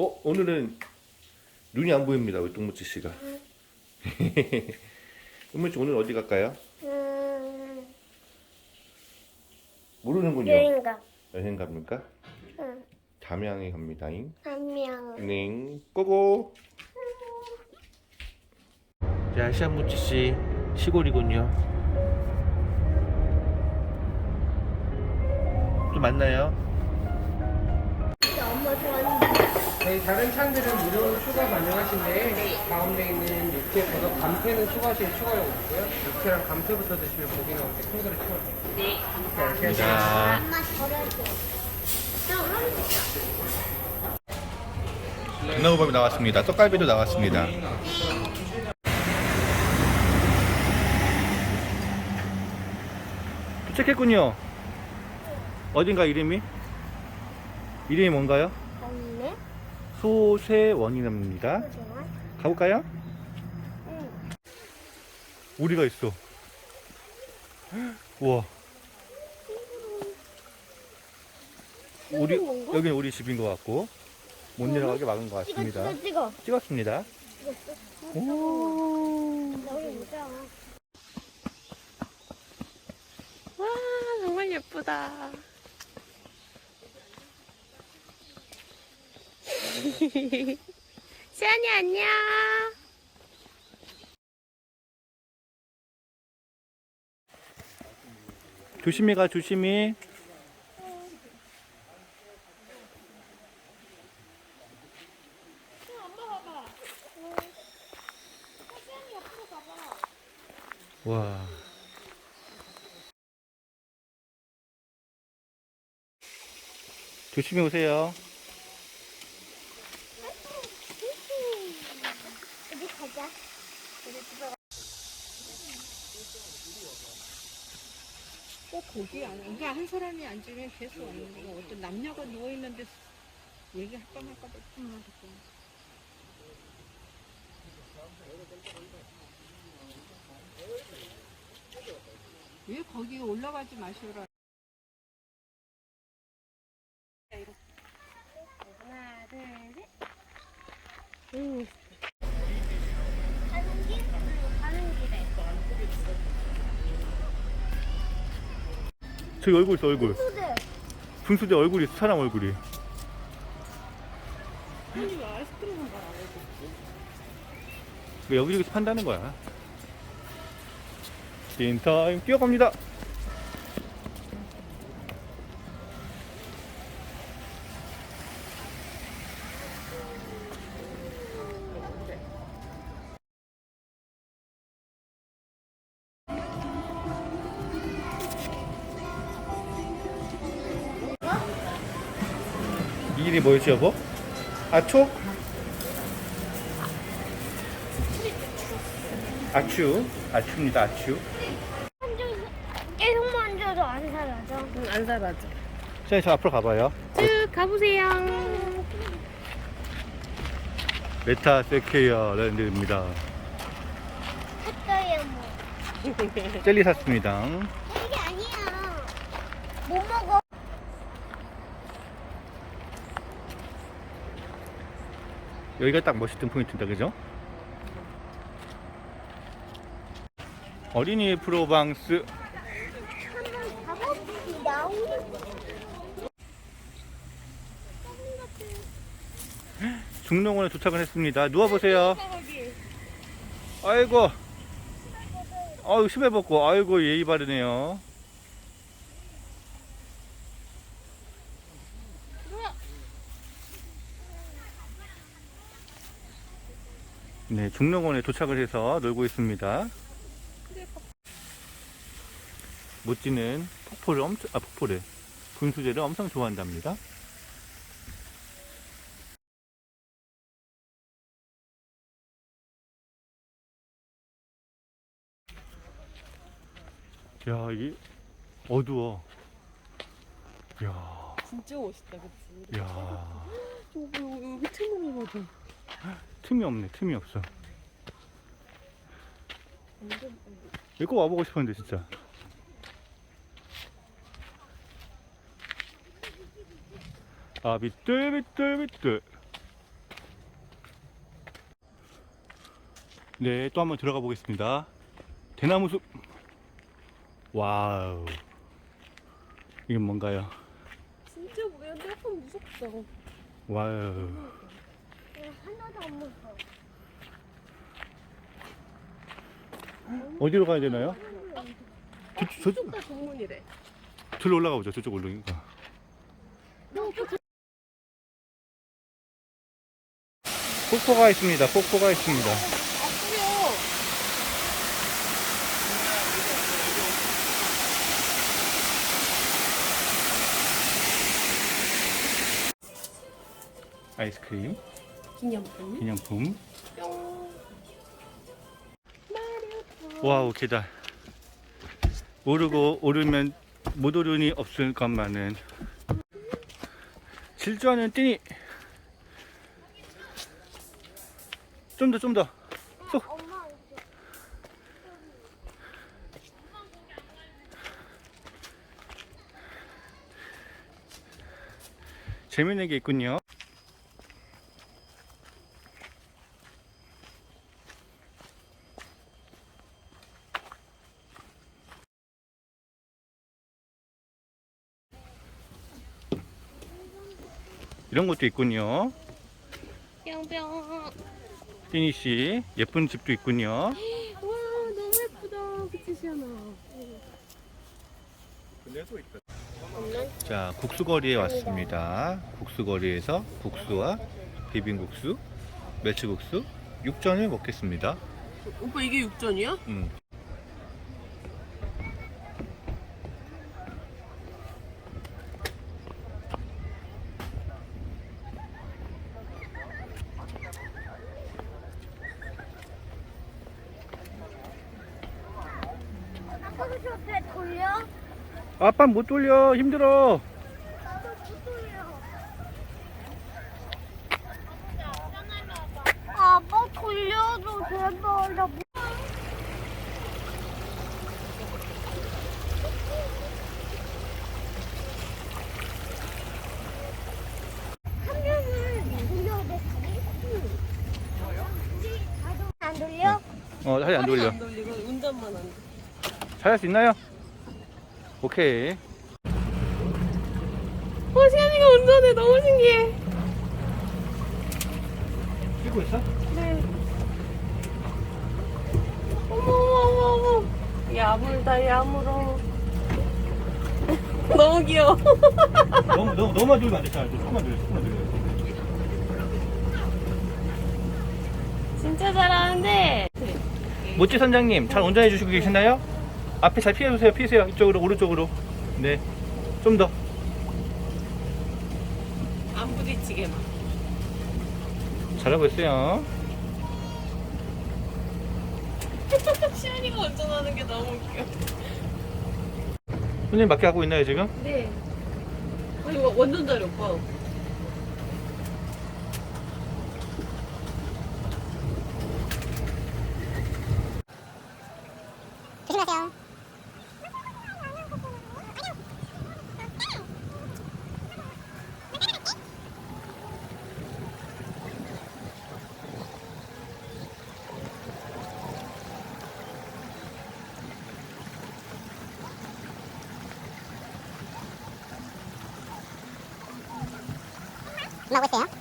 어 오늘은 눈이 안 보입니다 우리 똥무치 씨가. 똥무치 오늘 어디 갈까요? 음, 모르는군요. 여행 가. 여행 갑니까? 응. 담양에 갑니다잉. 한 명. 네, 고고. 자, 시아무치 씨 시골이군요. 또 만나요. 저희 다른 찬들은 무료 추가 가능하신데 가운데 있는 육회 버섯 감태는 추가하시면 추가요 없고요. 육회랑 감태부터 드시면 고기 나올 때 큰 그릇 추가요. 네, 감사합니다. 자, 엄마 버려줘. 김나무밥이 나왔습니다. 떡갈비도 나왔습니다. 도착했군요. 어딘가 이름이? 이름이 뭔가요? 소세원이랍니다. 가볼까요? 응. 우리가 있어. 우와. 우리 뭔가? 여기는 우리 집인 것 같고 못 내려가게 막은 것 같습니다. 찍어, 찍어. 찍었습니다. 오. 와 정말 예쁘다. 시안이 안녕. 조심히 가 조심히. 와. 조심히 오세요. 가자. 꼭 거기 안, 그러니까 한 사람이 앉으면 계속 오는 거고 어떤 남녀가 누워 있는데 얘기할까 말까 걱정하겠고. 왜 거기 올라가지 마시라. 하나, 둘, 셋. 응. 가는 길? 가는 길에. 저기 얼굴 있어 얼굴. 수들. 분수대 얼굴이 있어 사람 얼굴이. 그 여기저기서 판다는 거야. 인타임 뛰어갑니다. 이 일이 뭐였지 여보? 아초? 아추 아추입니다 아추 계속 만져도 안 사라져. 응, 안 사라져. 자, 저 앞으로 가봐요 쭉 가보세요. 메타 세케이아 랜드입니다 했어요, 뭐. 젤리 샀습니다 이게 아니야. 못 먹어. 여기가 딱 멋있던 포인트다. 그죠? 어린이 프로방스. 중농원에 도착을 했습니다. 누워보세요. 아이고. 아유 심해 벗고. 아이고 예의 바르네요 네 중농원에 도착을 해서 놀고 있습니다. 모찌는 폭포를 엄청 아 폭포래. 분수제를 엄청 좋아한답니다. 야 이게 어두워. 야, 진짜 멋있다, 그치? 야. 여기, 여기, 여기 틈을 봐봐. 틈이 없네 틈이 없어 이거 와보고 싶었는데 진짜 아 밑들 밑들 밑들 네, 또 한번 들어가 보겠습니다. 대나무 숲. 와우. 이건 뭔가요? 진짜 핸드폰 무섭다. 와우. 하나도 안 무서워. 어디로 가야 되나요? 저, 저, 저쪽 다 정문이래. 저로 올라가 보죠. 저쪽 올라니까. 폭포가 있습니다. 폭포가 있습니다. 아이스크림, 기념품. 기념품. 뿅. 와우, 계단. 오르고 오르면 못 오르니 없을 것만은. 질주하는 띠니. 좀 더, 좀 더. 쏙. 재밌는 게 있군요. 이런 것도 있군요. 뿅뿅. 띠니 씨 예쁜 집도 있군요. 와 너무 예쁘다. 그치 시연아. 자, 국수거리에 왔습니다. 국수거리에서 국수와 비빔국수, 멸치국수, 육전을 먹겠습니다. 오빠 이게 육전이야? 음. 저배 돌려? 아빠 못 돌려 힘들어. 나도 못 돌려. 아빠 돌려줘 제발 나 못. 한 명은 돌려야 돼. 안 돌려? 어, 다시 안 돌려. 안 돌리고 운전만 안 돼. 잘할 수 있나요? 오케이. 어 시연이가 운전해. 너무 신기해. 뛰고 있어? 네. 어머 어머 어머 어머. 야물다 야물어. 너무 귀여워. 너무 너무 너무만 돌면 안 돼. 잘, 조금만 돌려, 조금만 돌려. 진짜 잘하는데. 모찌 선장님 잘 운전해 주시고 계시나요? 앞에 잘 피해 주세요. 피세요. 이쪽으로 오른쪽으로. 네. 좀 더. 안 부딪히게만. 잘하고 있어요. 시연이가 운전하는 게 너무 웃겨. 선생님 맞게 하고 있나요 지금? 네. 어, 이거 완전 잘해 오빠. 나오고 있어요.